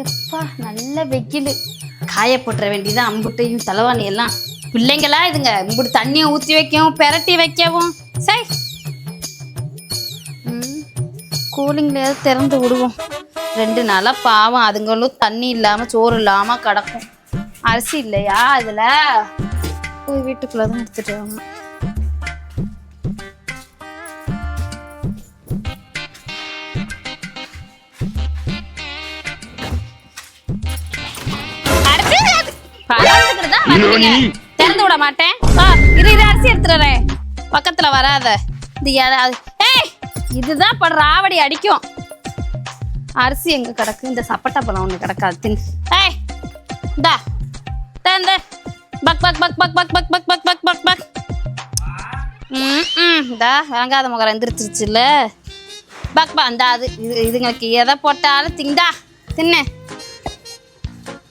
எப்பா நல்ல வெயில். காய போட்டுற வேண்டியதான் அம்புட்டையும் தலைவாணி எல்லாம். பிள்ளைங்களா இதுங்க இம்புட்டு தண்ணியை ஊற்றி வைக்கவும் பெரட்டி வைக்கவும். சரி கூலிங்ல திறந்து விடுவோம். ரெண்டு நாளாக பாவம் அதுங்களும் தண்ணி இல்லாமல் சோறு இல்லாமல் கிடக்கும். அரிசி இல்லையா அதில்? வீட்டுக்குள்ளே தான் எடுத்துட்டு வாங்க பறந்துக்கிட்டு திறந்து விட மாட்டேன். வா, இது அரிசி எடுத்துறேன் பக்கத்துல வராத. இது ஏய் இதுதான் படுற ராவடி அடிக்கும். அரிசி எங்க கிடக்கு? இந்த சப்பட்டா பழம் ஒண்ணு கிடக்காது. தின். ஏய் இந்தா. தந்த பக் பக் பக் பக் பக் பக் பக் பக் பக் பக். பக் ம் ம் இந்தா. விளங்காத முகரம் எந்திரிச்சிருச்சுல்ல. பக் பா இந்தா அது இது இதுங்களுக்கு எதை போட்டாலும் திங்கடா தின்னு.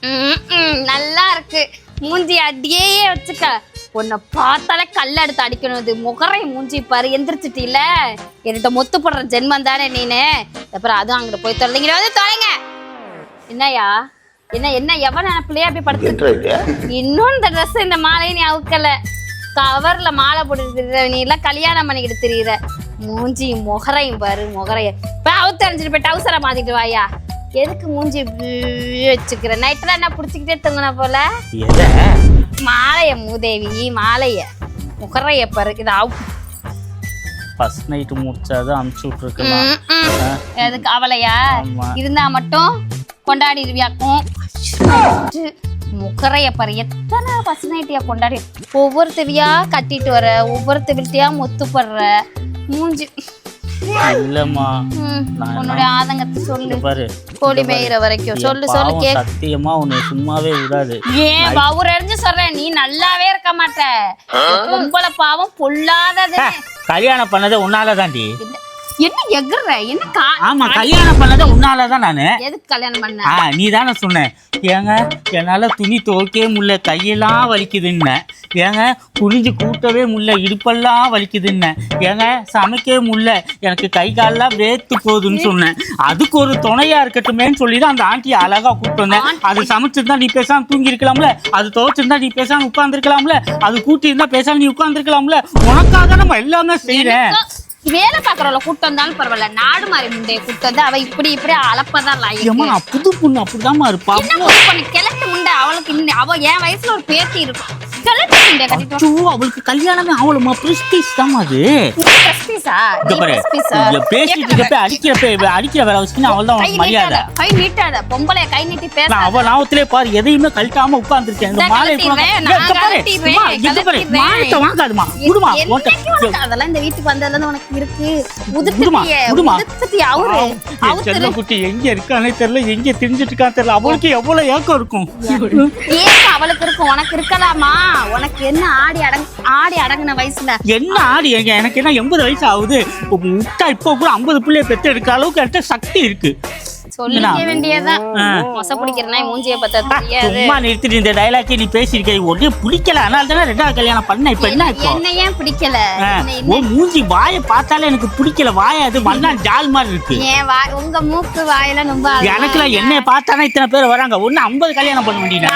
ம், ம், நல்லா இருக்கு. மூஞ்சி அடியே வச்சுக்க. உன்னை பார்த்தாலே கல் எடுத்து அடிக்கணும் இது முகரை மூஞ்சி பாரு எந்திரிச்சிட்டில என்கிட்ட மொத்து போடுற ஜென்மம் தானே நீனு. அப்புறம் அதுவும் அங்கிட்டு போய் தொலைங்க. வந்து தொலைங்க. என்னய்யா? என்ன என்ன எவன் நினப்பிலையே அப்படி படுத்து இன்னும் இந்த ட்ரெஸ் இந்த மாலையை நீ அவுக்கல. கவர்ல மாலை போட்டு நீ எல்லாம் கல்யாணம் பண்ணிக்கிட்டு தெரியுற. மூஞ்சி முகரையும் பாரு முகரைய. இப்போ அவுத்து அணிஞ்சிட்டு போய் டவுசரை மாத்திட்டு வாயா எதுக்கு மூஞ்சி இப்படி வச்சுக்கிற? நைட்ல என்ன பிடிச்சிக்கிட்டே தூங்கின போல? எதை? மாலைய மூதேவி மாலைய. முகரைய பாரு இது அவு. ஃபர்ஸ்ட் நைட்டு முடிச்சாதான் அமுச்சு விட்ருக்கலாம் ம், ம். எதுக்கு அவளையா. இருந்தா மட்டும் கொண்டாடிடுவியாக்கும் முகரைய பாரு எத்தனை பசுனைட்டியா கொண்டாடி. ஒவ்வொருத்தவியா கட்டிட்டு வர ஒவ்வொருத்தவிட்டியா மொத்து படுற மூஞ்சி. இல்லம்மா. உன்னுடைய ஆதங்கத்தை சொல்லு. பாரு. கோழி மேயிற வரைக்கும். சொல்லு சொல்லு கே சத்தியமா உன்னை சும்மாவே விடாது. ஏன் பவுர் எறிஞ்சு சொல்றேன் நீ நல்லாவே இருக்க மாட்ட. பொம்பளை பாவம் பொல்லாதது. கல்யாணம் பண்ணது உன்னால தாண்டி என்ன எகுற? என்ன கா ஆமா கல்யாணம் பண்ணது உன்னால தான் நானு. எதுக்கு கல்யாணம் பண்ண? ஆ நீ தானே சொன்ன. ஏங்க என்னால துணி துவைக்கவே முடியல கையெல்லாம் வலிக்குதுன்ன. ஏங்க குனிஞ்சு கூட்டவே முடியல இடுப்பெல்லாம் வலிக்குதுன்ன. ஏங்க சமைக்கவே முடியல எனக்கு கை காலெல்லாம் வேத்து போகுதுன்னு சொன்னேன் அதுக்கு ஒரு துணையா இருக்கட்டுமேன்னு சொல்லி தான் அந்த ஆண்டியை அழகா கூப்பிட்டு வந்தேன். அது சமைச்சிருந்தா நீ பேசாம தூங்கி இருக்கலாம்ல அது துவைச்சிருந்தா நீ பேசாம உட்கார்ந்துருக்கலாம்ல. அது கூட்டி இருந்தா பேசாம நீ உட்கார்ந்துருக்கலாம்ல. உனக்காக நம்ம எல்லாமே செய்யறேன் வேலை பாக்குறவள கூட்டம் இருந்தாலும் பரவாயில்ல. நாடு மாறி முண்டைய கூட்டம் வந்து அவ இப்படி இப்படி அளப்பதான் லாய்க்கு புது பொண்ணு அப்படிதாம்மா இருப்பா. என்ன புது பொண்ணு கிழட்டு முண்டை அவளுக்கு இன்னும் அவ என் வயசுல ஒரு பேத்தி இருக்கும். அவளுக்கு கல்யாணமே ஆகணுமா பிரஸ்டீஜ் தான் அது. பேசிட்டு இருக்கப்ப அடிக்கிறப்ப அடிக்கிற வேலை வச்சுன்னு அவள் மரியாதை. பொம்பளை அவ லாபத்திலே பாரு எதையுமே கழட்டாம உட்கார்ந்துருக்கேன். இந்த மாலை மாலை அதெல்லாம் இந்த வீட்டுக்கு வந்ததுல உனக்கு இருக்கு. உதுத்துட்டிய அவரு. அவரு குட்டி எங்க இருக்கானே தெரியல எங்க தெரிஞ்சிட்டு இருக்கான்னு தெரியல. அவளுக்கு எவ்வளவு ஏக்கம் இருக்கும்? அவளுக்கு இருக்கும் உனக்கு இருக்கலாமா? உனக்கு என்ன ஆடி அடங் ஆடி அடங்கின வயசுல? என்ன ஆடி? எனக்கு என்ன எண்பது வயசு ஆகுது? இப்போ விட்டா இப்போ கூட ஐம்பது பிள்ளைய பெற்று எடுக்கிற அளவுக்கு என்கிட்ட சக்தி இருக்கு. சொல்லிக்க வேண்டியதுதான். ஆ. மொச பிடிக்கிற நாய் மூஞ்சிய பார்த்தா தெரியாது. சும்மா நிறுத்திட்டு இந்த டைலாக்கே நீ பேசியிருக்க. ஒரே பிடிக்கல. அதனால தானே ரெண்டாவது கல்யாணம் பண்ண. இப்ப என்ன என்ன ஏன் பிடிக்கல? என்ன- என்ன- உன் மூஞ்சி வாயை பார்த்தாலே எனக்கு பிடிக்கல. வாய அது மண்ணா ஜால் மாதிரி இருக்கு. ஏன் வாய் உங்க மூக்கு வாயில ரொம்ப எனக்குல. என்னைய பார்த்தானே இத்தனை பேர் வராங்க. ஒண்ணு ஐம்பது கல்யாணம் பண்ண வேண்டியது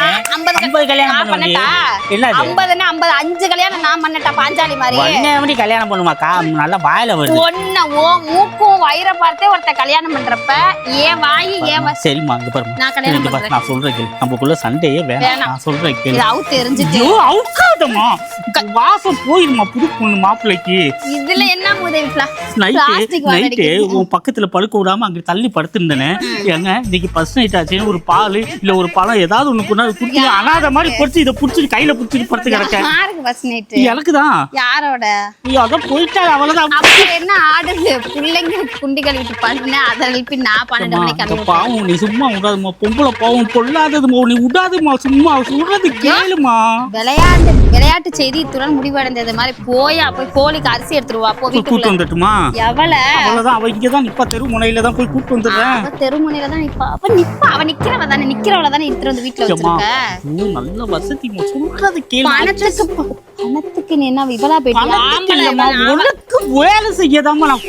ஐம்பது கல்யாணம் பண்ணட்டா? என்னது? ஐம்பதுன்னா ஐம்பது அஞ்சு கல்யாணம் நான் பண்ணட்டா பாஞ்சாலி மாதிரி? எப்படி கல்யாணம் பண்ணுமாக்கா? நல்லா வாயில வருது. ஒன்ன ஓ மூக்கும் வயிற பார்த்தே ஒருத்த கல்யாணம் பண்றப்ப ஏன் வாய் ஏன் வ- சரிம்மா இங்க பாருமா நான் கல்யாணம் இங்க பாரு, பண்றேன். நான் சொல்றேன் கேளு. நமக்குள்ள சண்டையே வேணாம். நான் சொல்றேன் கேளு. இது அவுத்து எரிஞ்சுட்டு. ஐயோ அவுக்காதம்மா வாசம் போயிருமா புது பொண்ணு மாப்பிள்ளைக்கு. இதுல என்ன உதவி நைட்டு பிளாஸ்டிக் நைட்டு உன் பக்கத்துல படுக்க விடாம அங்க தள்ளி படுத்திருந்தேனே. ஏங்க இன்னைக்கு ஃபர்ஸ்ட் நைட் ஆச்சுன்னு ஒரு பால் இல்ல ஒரு பழம் ஏதாவது ஒண்ணு கொண்டாந்து குடிச்சு அனாத மாதிரி பொறிச்சு இதை புடிச்சிட்டு கையில புடிச்சிட்டு படுத்து கிடக்க யாருக்கு பஸ் நைட்டு எனக்கு தான் யாரோட? ஐயோ அதான் போயிட்டாரு அவ்வளவுதான். என்ன ஆடுது? பிள்ளைங்க குண்டி கழுவிட்டு பண்ண அதை எழுப்பி நான் பன்னெண்டு மணிக்கு பாவம் நீ சும்மா விடாதுமா பொம்பளை பாவம் பொல்லாததுமா. நீ விடாதுமா சும்மா சொல்றது கேளுமா. விளையாட்டு விளையாட்டு செய்தி இத்துடன் முடிவடைந்தது. மாதிரி போயா போய் கோழிக்கு அரிசி எடுத்துருவா போ கூட்டு வந்துட்டுமா? எவள? அவ்வளவுதான் அவ இங்கதான் நிப்பா தெரு முனையில தான் போய் கூட்டு வந்துடுறேன் தெருமுனையில தான் நிப்பா. அப்ப நிப்பா அவ நிக்கிறவ தானே நிக்கிறவள தானே எடுத்துட்டு வந்து வீட்டுல வச்சிருக்க? நல்ல வசதிமா சொல்றது கேளு. பணத்துக்கு பணத்துக்கு நீ என்ன இவளா இவளா? உனக்கு வேலை செய்யதாம்மா நான்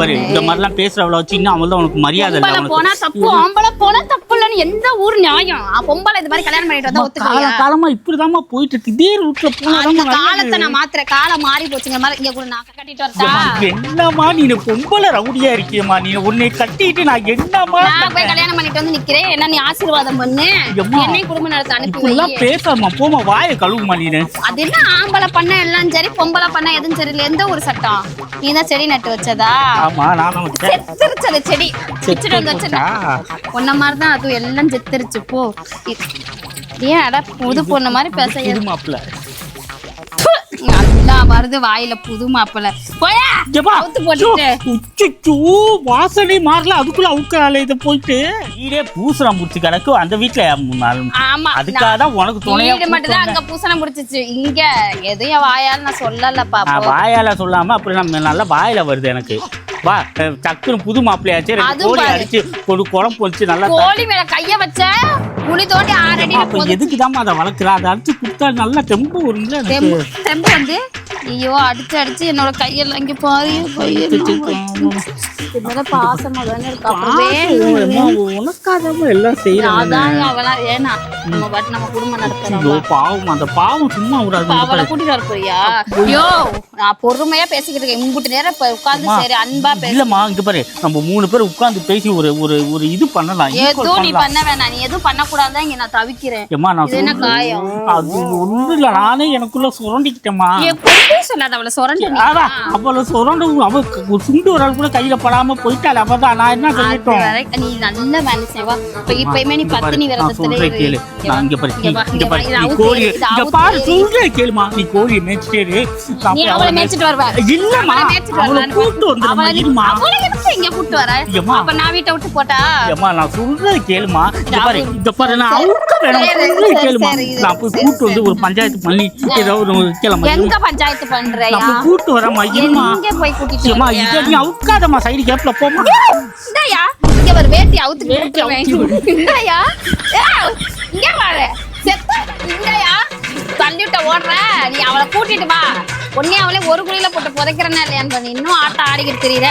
பாரு இந்த மாதிரிலாம் பேசுறவள வச்சு இன்னும் அவள் உனக்கு மரியாதை போனா தப்பு ஆம்பளை போனா தப்பு. எந்த ஊர் நியாயம்? பொம்பளை இது மாதிரி கல்யாணம் பண்ணிட்டு வந்தா கால ஒத்துக்கலையா காலமா இப்படிதாம்மா போயிட்டு இருக்கு. இதே ரூட்ல அந்த காலத்தை நான் மாத்துறேன். காலம் மாறி போச்சுங்க மாதிரி இங்க கூட நான் கட்டிட்டு வரட்டா? என்னம்மா நீ பொம்பளை ரவுடியா இருக்கியம்மா? நீ உன்னை கட்டிட்டு நான் என்னம்மா நான் போய் கல்யாணம் பண்ணிட்டு வந்து நிக்கிறேன். என்ன நீ ஆசீர்வாதம் பண்ணு? எம்மா. என்னையும் குடும்பம் நடத்த அனுப்பி வை. இப்படிலாம் பேசாமா போமா வாயை கழுவுமா நீனு. அது என்ன ஆம்பளை பண்ண எல்லாம் சரி பொம்பளை பண்ண எதுவும் சரி இல்ல எந்த ஒரு சட்டம்? நீ தான் செடி நட்டு வச்சதா? ஆமா நான் தான் வச்சேன். செத்துருச்சு அது செடி. பிச்சுட்டு வந்து? உன்ன மாதிரி தான் அதுவும் எல்லாம் செத்துருச்சு போ. ஏன் அட புது பொண்ணு மாதிரி பேச மாப்பிள்ளை. நல்லா வருது வாயில புது மாப்பிள்ள போயா அவுத்து போட்டுட்டு உச்சச்சோ, வாசனை மாறல அதுக்குள்ள அவுக்கறாளே இதை போயிட்டு. வீடே பூசணம் முடிச்சு கிடக்கு அந்த வீட்டுல மூணு ஆமா அதுக்காக தான் உனக்கு துணையா வீடு மட்டும் தான் அங்க பூசணம் முடிச்சிச்சு இங்க எதையும் வாயால நான் சொல்லலப்பா வாயால சொல்லாம அப்புறம் நம்ம நல்லா வாயில வருது எனக்கு. வா டக்குன்னு புது மாப்பிள்ளையாச்சு ரெண்டு கோழி. அடிச்சு ஒரு குழம்பு வச்சு நல்லா கோழி மேல கைய வச்ச புளி தோண்டி ஆறடி அப்ப எதுக்கு அதை வளர்க்குறா? அதை அடிச்சு கொடுத்தா நல்லா தெம்பு தெம்பு தெம்பு வந்து ஐயோ அடிச்சு அடிச்சு என்னோட கையெல்லாம் இங்க பாரு பாசமா தானே உனக்காகமா எல்லாம் செய்யறாங்க அதான் அவளா ஏனா நம்ம பாட்டு நம்ம குடும்பம் நடத்துறோம் பாவம் அந்த பாவம் சும்மா விடாது அவளை கூட்டிட்டு வர போறியா? ஐயோ நான் பொறுமையா பேசிக்கிட்டு இருக்கேன். இம்புட்டு நேரம் உட்கார்ந்து சரி அன்பா பேச. இல்லம்மா இங்க பாரு நம்ம மூணு பேர் உட்கார்ந்து பேசி ஒரு ஒரு ஒரு இது பண்ணலாம் எதுவும் நீ. பண்ண வேணாம். நீ எதுவும் பண்ணக்கூடாதுதான் இங்க நான் தவிக்கிறேன். நான் என்ன காயம்? அது ஒண்ணும் இல்ல நானே எனக்குள்ள சுரண்டிக்கிட்டேம்மா. எப்பவுமே சொல்லாத அவளை சுரண்டு அவளை அவ சுண்டு ஒரு ஆள் கூட கையில படாம போயிட்டாள் அவதான். நான் என்ன சொல்லிட்டோம்? நீ நல்ல இப்ப இப்பயுமே நீ பத்தினி விரதத்துல. கேளு. நான் இங்க பாரு. இங்க பாரு. நீ கோழி. இங்க பாரு. கேளுமா நீ கோழியை மேய்ச்சிட்டே நீ அவளை வருவ. இல்லம்மா. அவளை கூட்டு வந்துடுமா அவளை இருமா. அவளை எதுக்கு இங்க கூட்டு வர. அப்ப நான் வீட்டை விட்டு போட்டா? நான் சொல்றது கேளுமா. இங்க பாரு. அவ- இங்க பாரு நான் சரி, நான் போய் கூட்டு வந்து ஒரு பஞ்சாயத்து பண்ணி எங்க பஞ்சாயத்து பண்றியா? நான் கூட்டு வரமா இருமா. போய்? இதை நீ அவுக்காதம்மா சைடு கேப்ல போமா இந்தாயா. இங்க ஒரு வேட்டி அவுத்து வேட்டி வேட்டி அவுத்து இந்தாயா. ஏய், இங்க பாரு. செத்த. இந்தாயா. தள்ளிவிட்ட ஓடுற. நீ அவளை கூட்டிட்டு வா. உடனே அவளே ஒரு குழியில போட்டு புதைக்கிறனா இல்லையான்னு. இன்னும் ஆட்டம் ஆடிக்கிட்டு தெரியுற.